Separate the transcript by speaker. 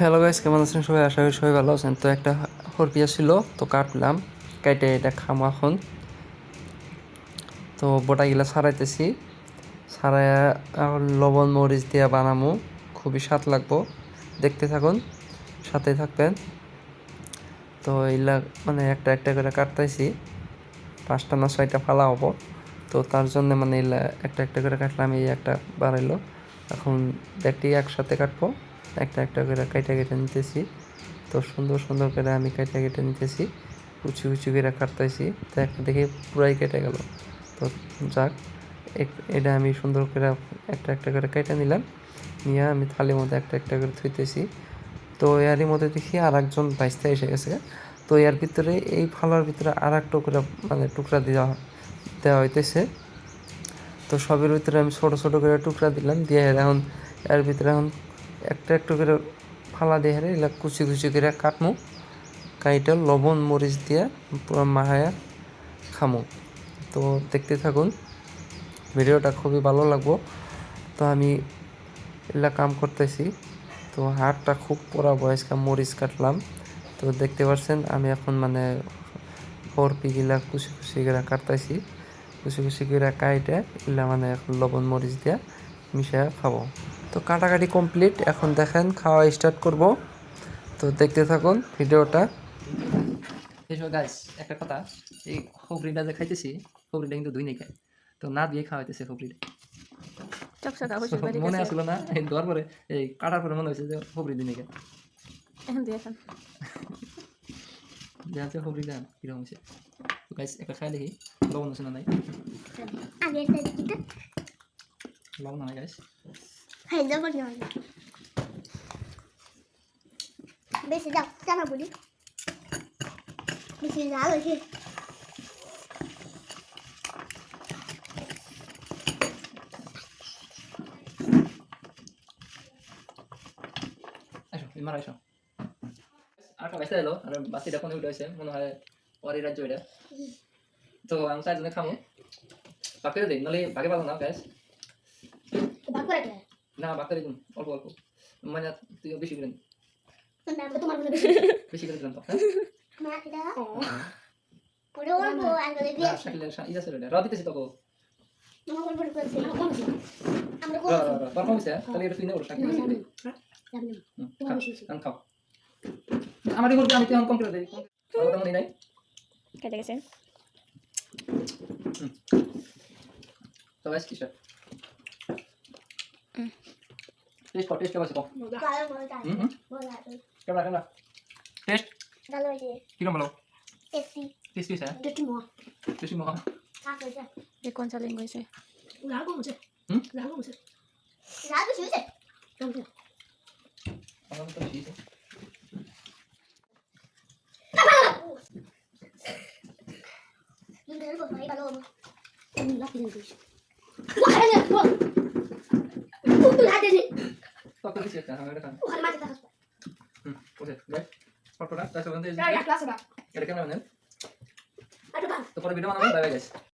Speaker 1: Hello guys কেমন আছেন সবাই? আশা করি সবাই ভালো আছেন। তো একটা হরপিয়া ছিল তো কাটলাম কাইটে এটা খামো এখন। তো বটাগুলা সারাইতেছি। সারাইয়া লবণ, মরিচ দিয়ে বানামো। খুবই স্বাদ লাগবো। দেখতে থাকুন সাথে থাকবেন। তো এইলা মানে একটা একটা করে কাটতেছি। পাঁচটা না ছয়টা ফালা হব। তো তার জন্য মানে এলা একটা একটা করে কাটলাম, এই একটা বাড়াইলো এখন দেখটি একসাথে কাটবো। একটা একটা করে কেটে কেটে নিতেছি। তো সুন্দর সুন্দর করে আমি কেটে কেটে নিতেছি। কুচি উঁচু করে কাটতেছি। তো একটা দেখে পুরাই কেটে গেল। তো যাক এটা আমি সুন্দর করে একটা একটা করে কেটে নিলাম। নিয়ে আমি থালির মধ্যে একটা একটা করে থুইতেছি। তো এরই মধ্যে দেখি আর একজন বাইসতে এসে গেছে। তো এর ভিতরে, এই ফালার ভিতরে আর এক টুকরা মানে টুকরা দেওয়া দেওয়া হইতেছে। তো সবের ভিতরে আমি ছোট ছোট করে টুকরা দিলাম। দিয়ে এখন, এর ভিতরে এখন একটা একটু করে ফালা দিয়ে হেরে এগুলা কুচি কুচি করে কাটমু। কাইটা লবণ, মরিচ দিয়ে পুরো মাহায়া খামু। তো দেখতে থাকুন, ভিডিওটা খুবই ভালো লাগবো। তো আমি এগুলা কাম করতেছি। তো হাড়টা খুব পোড়া বয়স্কা, মরিচ কাটলাম। তো দেখতে পাচ্ছেন আমি এখন মানে হরপিগুলা কুচি কুচি করে কাটতেছি। কুচি কুচি করে কাইটে এগুলা মানে এখন লবণ, মরিচ দিয়ে মিশিয়ে খাব। তো কাটাকাটি কমপ্লিট এখন দেখেন খাওয়া স্টার্ট করব। তো দেখতে থাকুন ভিডিওটা। গাছ একটা কথা এই খবরিটা যে খাইতেছি খবরিটা কিন্তু দুই নেই খায়। তো না দিয়ে খাওয়াইতেছে খবরিটা মনে। আসলো না এই দর পরে এই কাটার পরে মনে হয়েছে যে খবরি দিনে খবরি কীরকম হয়েছে। গাছ একটা খাই দেখি লবণ আছে না নাই? লবণ নাই গাছ
Speaker 2: হ্যাঁ যাব না বেশি যাও জানা বলি? বেশি ঝাল হয়েছে
Speaker 1: ইমার আর একটা এলো আর বাসিটা ফোনে উঠে হয়েছে মনে হয় পরের রাজ্য এটা। তো আমি চারজনে খামো। ভাগ করে দিই নাহলে ভাগে পাবো না গ্যাস
Speaker 2: ভাগ করে
Speaker 1: না ভাগ করে অল্প অল্প। মানে তুই বেশি করে নি।
Speaker 2: তোমার মনে
Speaker 1: বেশি করে দিলাম তো
Speaker 2: অল্প আর করে দিয়ে
Speaker 1: না, শাকিলের শা- ইয়া ছিল এটা। র দিতেছি তোকে।
Speaker 2: তোমার অল্প করেছে আমরা
Speaker 1: র,
Speaker 2: কম
Speaker 1: র, র। তোর কম হইছে? তাহলে এটা তুই নে, ওটা শাকিল বেশি করে দে। হুম,
Speaker 2: তোমার
Speaker 1: খা,
Speaker 2: বেশি হইছে।
Speaker 1: এখন খাও। আমার এই মুরগি আমি তো এখন কম করে দিই। ভালো তেমনই নাই।
Speaker 3: কেটে গেছে
Speaker 1: তো guys, কিসের? Taste কর, taste কেমন আছে কও।
Speaker 2: ভালো ভালো তাই
Speaker 1: হুম, হুম।
Speaker 2: ভালো আছে
Speaker 1: কেমন, কেমন? Taste?
Speaker 2: ভালো হয়েছে
Speaker 1: কিরম ভালো?
Speaker 2: টেস্টি
Speaker 1: Taste হইছে?
Speaker 2: দেখি মো
Speaker 1: বেশি মহা।
Speaker 2: কাক হয়েছে
Speaker 3: যে কোন চালিয়ে গেছে
Speaker 2: রাগ হয়েছে
Speaker 1: হুম?
Speaker 2: রাগ হয়েছে রাগ হয়েছে
Speaker 1: আমার তো বেশি হইছে।
Speaker 2: কিন্তু এর ভাই ভালো হবে আমি লাকি দিন দিস ওখানে যা বল তুই হাতে দে।
Speaker 1: তো তো বেশি হইছে, হ্যাঁ, এটা
Speaker 2: ওখানে মাঝে
Speaker 1: হুম, ফটোটা,
Speaker 2: ক্লাসে বা
Speaker 1: এটা কেমন আনেন?
Speaker 2: আরে বা
Speaker 1: তো পরে ভিডিও বানাবো.